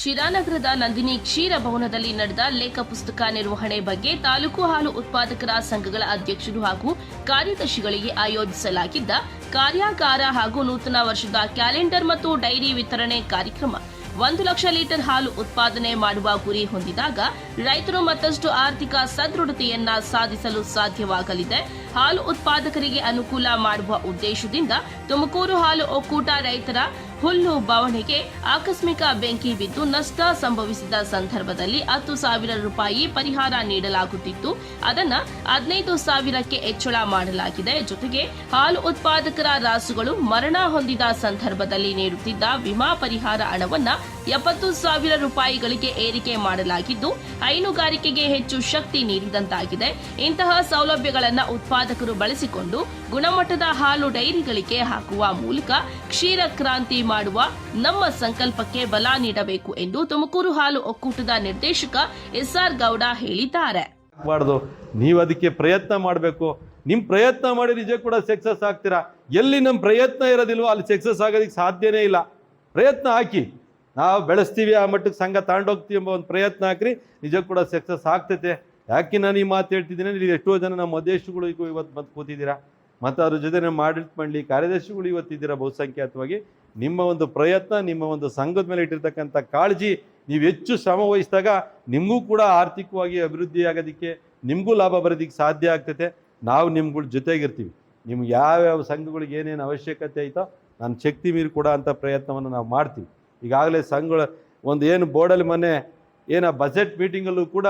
ಶಿರಾನಗರದ ನಂದಿನಿ ಕ್ಷೀರ ಭವನದಲ್ಲಿ ನಡೆದ ಲೇಖ ಪುಸ್ತಕ ನಿರ್ವಹಣೆ ಬಗ್ಗೆ ತಾಲೂಕು ಹಾಲು ಉತ್ಪಾದಕರ ಸಂಘಗಳ ಅಧ್ಯಕ್ಷರು ಹಾಗೂ ಕಾರ್ಯದರ್ಶಿಗಳಿಗೆ ಆಯೋಜಿಸಲಾಗಿದ್ದ ಕಾರ್ಯಾಗಾರ ಹಾಗೂ ನೂತನ ವರ್ಷದ ಕ್ಯಾಲೆಂಡರ್ ಮತ್ತು ಡೈರಿ ವಿತರಣೆ ಕಾರ್ಯಕ್ರಮ. ಒಂದು ಲಕ್ಷ ಲೀಟರ್ ಹಾಲು ಉತ್ಪಾದನೆ ಮಾಡುವ ಗುರಿ ಹೊಂದಿದಾಗ ರೈತರು ಮತ್ತಷ್ಟು ಆರ್ಥಿಕ ಸದೃಢತೆಯನ್ನ ಸಾಧಿಸಲು ಸಾಧ್ಯವಾಗಲಿದೆ. ಹಾಲು ಉತ್ಪಾದಕರಿಗೆ ಅನುಕೂಲ ಮಾಡುವ ಉದ್ದೇಶದಿಂದ ತುಮಕೂರು ಹಾಲು ಒಕ್ಕೂಟ ರೈತರ ಹುಲ್ಲು ಬಾವಣೆಗೆ ಆಕಸ್ಮಿಕ ಬೆಂಕಿ ಬಿದ್ದು ನಷ್ಟ ಸಂಭವಿಸಿದ ಸಂದರ್ಭದಲ್ಲಿ ಹತ್ತು ಸಾವಿರ ರೂಪಾಯಿ ಪರಿಹಾರ ನೀಡಲಾಗುತ್ತಿತ್ತು. ಅದನ್ನ ಹದಿನೈದು ಸಾವಿರಕ್ಕೆ ಹೆಚ್ಚಳ ಮಾಡಲಾಗಿದೆ. ಜೊತೆಗೆ ಹಾಲು ಉತ್ಪಾದಕರ ರಾಸುಗಳು ಮರಣ ಹೊಂದಿದ ಸಂದರ್ಭದಲ್ಲಿ ನೀಡುತ್ತಿದ್ದ ವಿಮಾ ಪರಿಹಾರ ಹಣವನ್ನ ಎಪ್ಪತ್ತು ಸಾವಿರ ರೂಪಾಯಿಗಳಿಗೆ ಏರಿಕೆ ಮಾಡಲಾಗಿದ್ದು, ಹೈನುಗಾರಿಕೆಗೆ ಹೆಚ್ಚು ಶಕ್ತಿ ನೀಡಿದಂತಾಗಿದೆ. ಇಂತಹ ಸೌಲಭ್ಯಗಳನ್ನು ಉತ್ಪಾದಕರು ಬಳಸಿಕೊಂಡು ಗುಣಮಟ್ಟದ ಹಾಲು ಡೈರಿಗಳಿಗೆ ಹಾಕುವ ಮೂಲಕ ಕ್ಷೀರ ಕ್ರಾಂತಿ ಮಾಡುವ ನಮ್ಮ ಸಂಕಲ್ಪಕ್ಕೆ ಬಲ ನೀಡಬೇಕು ಎಂದು ತುಮಕೂರು ಹಾಲು ಒಕ್ಕೂಟದ ನಿರ್ದೇಶಕ ಎಸ್ಆರ್ ಗೌಡ ಹೇಳಿದ್ದಾರೆ. ನೀವು ಅದಕ್ಕೆ ಪ್ರಯತ್ನ ಮಾಡಬೇಕು. ನಿಮ್ಮ ಪ್ರಯತ್ನ ಮಾಡಿ ನಿಜ ಕೂಡ ಸಕ್ಸಸ್ ಆಗ್ತೀರಾ? ಎಲ್ಲಿ ನಮ್ಮ ಪ್ರಯತ್ನ ಇರೋದಿಲ್ವೋ ಅಲ್ಲಿ ಸಕ್ಸಸ್ ಆಗೋದಕ್ಕೆ ಸಾಧ್ಯನೇ ಇಲ್ಲ. ಪ್ರಯತ್ನ ಹಾಕಿ. ನಾವು ಬೆಳೆಸ್ತೀವಿ, ಆ ಮಟ್ಟಕ್ಕೆ ಸಂಘ ತಗೊಂಡೋಗ್ತೀವಿ ಎಂಬ ಒಂದು ಪ್ರಯತ್ನ ಹಾಕ್ರಿ, ನಿಜ ಕೂಡ ಸಕ್ಸಸ್ ಆಗ್ತೈತೆ. ಯಾಕೆ ನಾನು ಈ ಮಾತು ಹೇಳ್ತಿದ್ದೀನಿ? ಇಲ್ಲಿ ಎಷ್ಟೋ ಜನ ನಮ್ಮ ಅಧ್ಯಕ್ಷಗಳು ಇವತ್ತು ಬಂದು ಕೂತಿದ್ದೀರಾ. ಮತ್ತು ಅದ್ರ ಜೊತೆ ನಮ್ಮ ಆಡಳಿತ ಮಂಡಳಿ ಕಾರ್ಯದರ್ಶಿಗಳು ಇವತ್ತಿದ್ದೀರಾ ಬಹುಸಂಖ್ಯಾತವಾಗಿ. ನಿಮ್ಮ ಒಂದು ಪ್ರಯತ್ನ, ನಿಮ್ಮ ಒಂದು ಸಂಘದ ಮೇಲೆ ಇಟ್ಟಿರ್ತಕ್ಕಂಥ ಕಾಳಜಿ ನೀವು ಹೆಚ್ಚು ಶ್ರಮ ವಹಿಸಿದಾಗ ನಿಮಗೂ ಕೂಡ ಆರ್ಥಿಕವಾಗಿ ಅಭಿವೃದ್ಧಿ ಆಗೋದಕ್ಕೆ, ನಿಮಗೂ ಲಾಭ ಬರೋದಕ್ಕೆ ಸಾಧ್ಯ ಆಗ್ತೈತೆ. ನಾವು ನಿಮ್ಗಳ ಜೊತೆಗಿರ್ತೀವಿ. ನಿಮ್ಗೆ ಯಾವ್ಯಾವ ಸಂಘಗಳಿಗೆ ಏನೇನು ಅವಶ್ಯಕತೆ ಐತೋ ನನ್ನ ಶಕ್ತಿ ಮೀರಿ ಕೂಡ ಅಂಥ ಪ್ರಯತ್ನವನ್ನು ನಾವು ಮಾಡ್ತೀವಿ. ಈಗಾಗಲೇ ಸಂಘಗಳ ಒಂದು ಏನು ಬೋರ್ಡಲ್ಲಿ ಮೊನ್ನೆ ಏನೋ ಬಜೆಟ್ ಮೀಟಿಂಗಲ್ಲೂ ಕೂಡ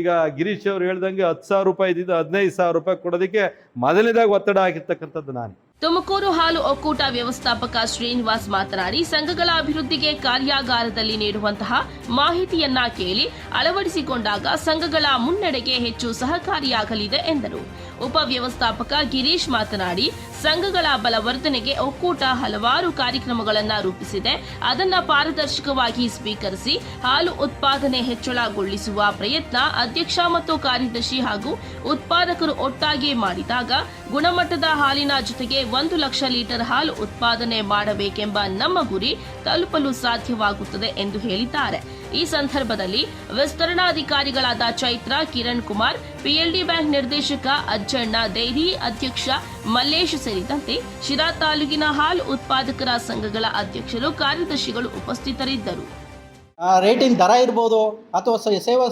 ಈಗ ಗಿರೀಶ್ ಅವರು ಹೇಳ್ದಂಗೆ ಹತ್ತು ಸಾವಿರ ರೂಪಾಯಿ ಇದ್ದಿದ್ದು ಹದಿನೈದು ಸಾವಿರ ರೂಪಾಯಿ ಕೊಡೋದಕ್ಕೆ ಮೊದಲನೇದಾಗಿ ಒತ್ತಡ ಆಗಿರ್ತಕ್ಕಂಥದ್ದು ನಾನು. ತುಮಕೂರು ಹಾಲು ಒಕ್ಕೂಟ ವ್ಯವಸ್ಥಾಪಕ ಶ್ರೀನಿವಾಸ್ ಮಾತನಾಡಿ, ಸಂಘಗಳ ಅಭಿವೃದ್ಧಿಗೆ ಕಾರ್ಯಾಗಾರದಲ್ಲಿ ನೀಡುವಂತಹ ಮಾಹಿತಿಯನ್ನ ಕೇಳಿ ಅಳವಡಿಸಿಕೊಂಡಾಗ ಸಂಘಗಳ ಮುನ್ನಡೆಗೆ ಹೆಚ್ಚು ಸಹಕಾರಿಯಾಗಲಿದೆ ಎಂದರು. ಉಪ ವ್ಯವಸ್ಥಾಪಕ ಗಿರೀಶ್ ಮಾತನಾಡಿ, ಸಂಘಗಳ ಬಲವರ್ಧನೆಗೆ ಒಕ್ಕೂಟ ಹಲವಾರು ಕಾರ್ಯಕ್ರಮಗಳನ್ನು ರೂಪಿಸಿದೆ. ಅದನ್ನ ಪಾರದರ್ಶಕವಾಗಿ ಸ್ವೀಕರಿಸಿ, ಹಾಲು ಉತ್ಪಾದನೆ ಹೆಚ್ಚಳಗೊಳಿಸುವ ಪ್ರಯತ್ನ ಅಧ್ಯಕ್ಷ ಮತ್ತು ಕಾರ್ಯದರ್ಶಿ ಹಾಗೂ ಉತ್ಪಾದಕರು ಒಟ್ಟಾಗಿ ಮಾಡಿದಾಗ ಗುಣಮಟ್ಟದ ಹಾಲಿನ ಜೊತೆಗೆ ಒಂದು ಲಕ್ಷ ಲೀಟರ್ ಹಾಲು ಉತ್ಪಾದನೆ ಮಾಡಬೇಕೆಂಬ ನಮ್ಮ ಗುರಿ ತಲುಪಲು ಸಾಧ್ಯವಾಗುತ್ತದೆ ಎಂದು ಹೇಳಿದ್ದಾರೆ. ಈ ಸಂದರ್ಭದಲ್ಲಿ ವಿಸ್ತರಣಾಧಿಕಾರಿಗಳಾದ ಚೈತ್ರ, ಕಿರಣ್ ಕುಮಾರ್, ಪಿಎಲ್ಡಿ ಬ್ಯಾಂಕ್ ನಿರ್ದೇಶಕ ಅಜ್ಜಣ್ಣ ಡೈರಿ ಅಧ್ಯಕ್ಷ ಮಲ್ಲೇಶ್ ಸೇರಿದಂತೆ ಶಿರಾ ತಾಲೂಕಿನ ಹಾಲು ಉತ್ಪಾದಕರ ಸಂಘಗಳ ಅಧ್ಯಕ್ಷರು, ಕಾರ್ಯದರ್ಶಿಗಳು ಉಪಸ್ಥಿತರಿದ್ದರು. ರೇಟಿಂಗ್ ದರ ಇರ್ಬೋದು ಅಥವಾ ಸೇವಾ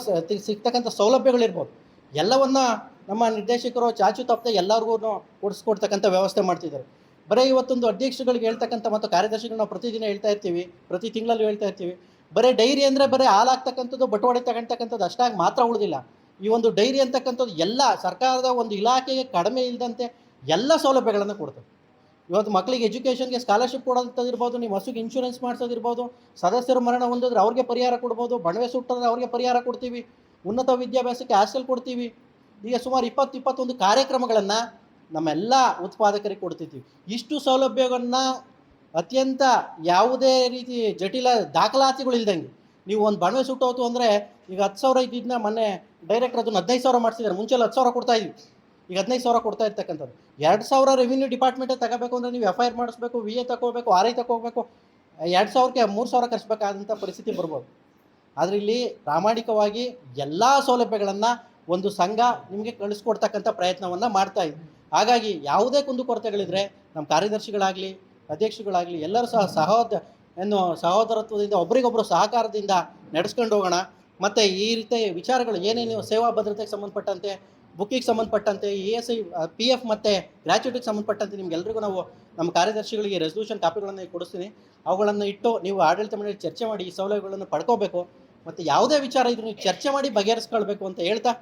ಸಿಗ್ತಕ್ಕಂಥ ಸೌಲಭ್ಯಗಳಿರ್ಬೋದು, ಎಲ್ಲವನ್ನ ನಮ್ಮ ನಿರ್ದೇಶಕರು ಚಾಚು ತಪ್ಪದೆ ಎಲ್ಲರಿಗೂ ಕೊಡಿಸ್ಕೊಡ್ತಕ್ಕಂಥ ವ್ಯವಸ್ಥೆ ಮಾಡ್ತಿದ್ದಾರೆ. ಬರೀ ಇವತ್ತೊಂದು ಅಧ್ಯಕ್ಷಗಳಿಗೆ ಹೇಳ್ತಕ್ಕಂಥ ಮತ್ತು ಕಾರ್ಯದರ್ಶಿಗಳು ನಾವು ಪ್ರತಿದಿನ ಹೇಳ್ತಾ ಇರ್ತೀವಿ, ಪ್ರತಿ ತಿಂಗಳಲ್ಲೂ ಹೇಳ್ತಾ ಇರ್ತೀವಿ. ಬರೀ ಡೈರಿ ಅಂದರೆ ಬರೀ ಹಾಲಾಗ್ತಕ್ಕಂಥದ್ದು ಬಟವಾಡೆ ತಗೊಳ್ತಕ್ಕಂಥದ್ದು ಅಷ್ಟಾಗಿ ಮಾತ್ರ ಉಳಿದಿಲ್ಲ. ಈ ಒಂದು ಡೈರಿ ಅಂತಕ್ಕಂಥದ್ದು ಎಲ್ಲ ಸರ್ಕಾರದ ಒಂದು ಇಲಾಖೆಗೆ ಕಡಿಮೆ ಇಲ್ಲದಂತೆ ಎಲ್ಲ ಸೌಲಭ್ಯಗಳನ್ನು ಕೊಡ್ತದೆ. ಇವತ್ತು ಮಕ್ಕಳಿಗೆ ಎಜುಕೇಷನ್ಗೆ ಸ್ಕಾಲರ್ಶಿಪ್ ಕೊಡೋಂಥದ್ದಿರ್ಬೋದು, ನೀವು ಹಸುಗೆ ಇನ್ಶೂರೆನ್ಸ್ ಮಾಡಿಸೋದಿರ್ಬೋದು, ಸದಸ್ಯರು ಮರಣ ಹೊಂದಿದ್ರೆ ಅವ್ರಿಗೆ ಪರಿಹಾರ ಕೊಡ್ಬೋದು ಬಣವೆ ಸುಟ್ಟಿದ್ರೆ ಅವ್ರಿಗೆ ಪರಿಹಾರ ಕೊಡ್ತೀವಿ, ಉನ್ನತ ವಿದ್ಯಾಭ್ಯಾಸಕ್ಕೆ ಹಾಸ್ಟೆಲ್ ಕೊಡ್ತೀವಿ ಈಗ ಸುಮಾರು ಇಪ್ಪತ್ತು ಇಪ್ಪತ್ತೊಂದು ಕಾರ್ಯಕ್ರಮಗಳನ್ನು ನಮ್ಮೆಲ್ಲ ಉತ್ಪಾದಕರಿಗೆ ಕೊಡ್ತಿದ್ದೀವಿ ಇಷ್ಟು ಸೌಲಭ್ಯಗಳನ್ನು ಅತ್ಯಂತ ಯಾವುದೇ ರೀತಿ ಜಟಿಲ ದಾಖಲಾತಿಗಳು ಇಲ್ದಂಗೆ. ನೀವು ಒಂದು ಬಣವೆ ಸುಟ್ಟೋತು ಅಂದರೆ ಈಗ ಹತ್ತು ಸಾವಿರ ಇದ್ದಿದ್ದನ್ನ ಮೊನ್ನೆ ಡೈರೆಕ್ಟರ್ ಅದನ್ನು ಹದಿನೈದು ಸಾವಿರ ಮಾಡಿಸಿದ್ದಾರೆ. ಮುಂಚೆಲ್ಲ ಹತ್ತು ಸಾವಿರ ಕೊಡ್ತಾ ಇದ್ವಿ. ಈಗ ಹದಿನೈದು ಸಾವಿರ ಕೊಡ್ತಾ ಇರ್ತಕ್ಕಂಥದ್ದು. ಎರಡು ಸಾವಿರ ರೆವಿನ್ಯೂ ಡಿಪಾರ್ಟ್ಮೆಂಟೇ ತಗೋಬೇಕು ಅಂದರೆ ನೀವು ಎಫ್ ಐ ಆರ್ ಮಾಡಿಸ್ಬೇಕು ವಿ ಎ ತಗೋಬೇಕು ಆರ್ ಐ ತಗೋಬೇಕು, ಎರಡು ಸಾವಿರಕ್ಕೆ ಮೂರು ಸಾವಿರ ಖರ್ಚಬೇಕಾದಂಥ ಪರಿಸ್ಥಿತಿ ಬರ್ಬೋದು. ಆದರೆ ಇಲ್ಲಿ ಪ್ರಾಮಾಣಿಕವಾಗಿ ಎಲ್ಲ ಸೌಲಭ್ಯಗಳನ್ನು ಒಂದು ಸಂಘ ನಿಮಗೆ ಕಳಿಸ್ಕೊಡ್ತಕ್ಕಂಥ ಪ್ರಯತ್ನವನ್ನು ಮಾಡ್ತಾ ಇದೆ ಹಾಗಾಗಿ ಯಾವುದೇ ಕುಂದುಕೊರತೆಗಳಿದ್ರೆ ನಮ್ಮ ಕಾರ್ಯದರ್ಶಿಗಳಾಗಲಿ, ಅಧ್ಯಕ್ಷಗಳಾಗಲಿ, ಎಲ್ಲರೂ ಸಹ ಸಹೋದ, ಏನು ಸಹೋದರತ್ವದಿಂದ ಒಬ್ರಿಗೊಬ್ಬರು ಸಹಕಾರದಿಂದ ನಡೆಸ್ಕೊಂಡು ಹೋಗೋಣ. ಮತ್ತು ಈ ರೀತಿ ವಿಚಾರಗಳು ಏನೇನು ಸೇವಾ ಭದ್ರತೆಗೆ ಸಂಬಂಧಪಟ್ಟಂತೆ, ಬುಕ್ಕಿಗೆ ಸಂಬಂಧಪಟ್ಟಂತೆ, E S I, P F ಮತ್ತು ಗ್ರ್ಯಾಚ್ಯುಟಿಗೆ ಸಂಬಂಧಪಟ್ಟಂತೆ ನಿಮ್ಗೆಲ್ರಿಗೂ ನಾವು ನಮ್ಮ ಕಾರ್ಯದರ್ಶಿಗಳಿಗೆ ರೆಸಲ್ಯೂಷನ್ ಕಾಪಿಗಳನ್ನು ಕೊಡಿಸ್ತೀನಿ. ಅವುಗಳನ್ನು ಇಟ್ಟು ನೀವು ಆಡಳಿತ ಮಂಡಳಿ ಚರ್ಚೆ ಮಾಡಿ ಈ ಸೌಲಭ್ಯಗಳನ್ನು ಪಡ್ಕೋಬೇಕು. ಮತ್ತು ಯಾವುದೇ ವಿಚಾರ ಇದ್ರೂ ನೀವು ಚರ್ಚೆ ಮಾಡಿ ಬಗೆಹರಿಸ್ಕೊಳ್ಬೇಕು ಅಂತ ಹೇಳ್ತಾ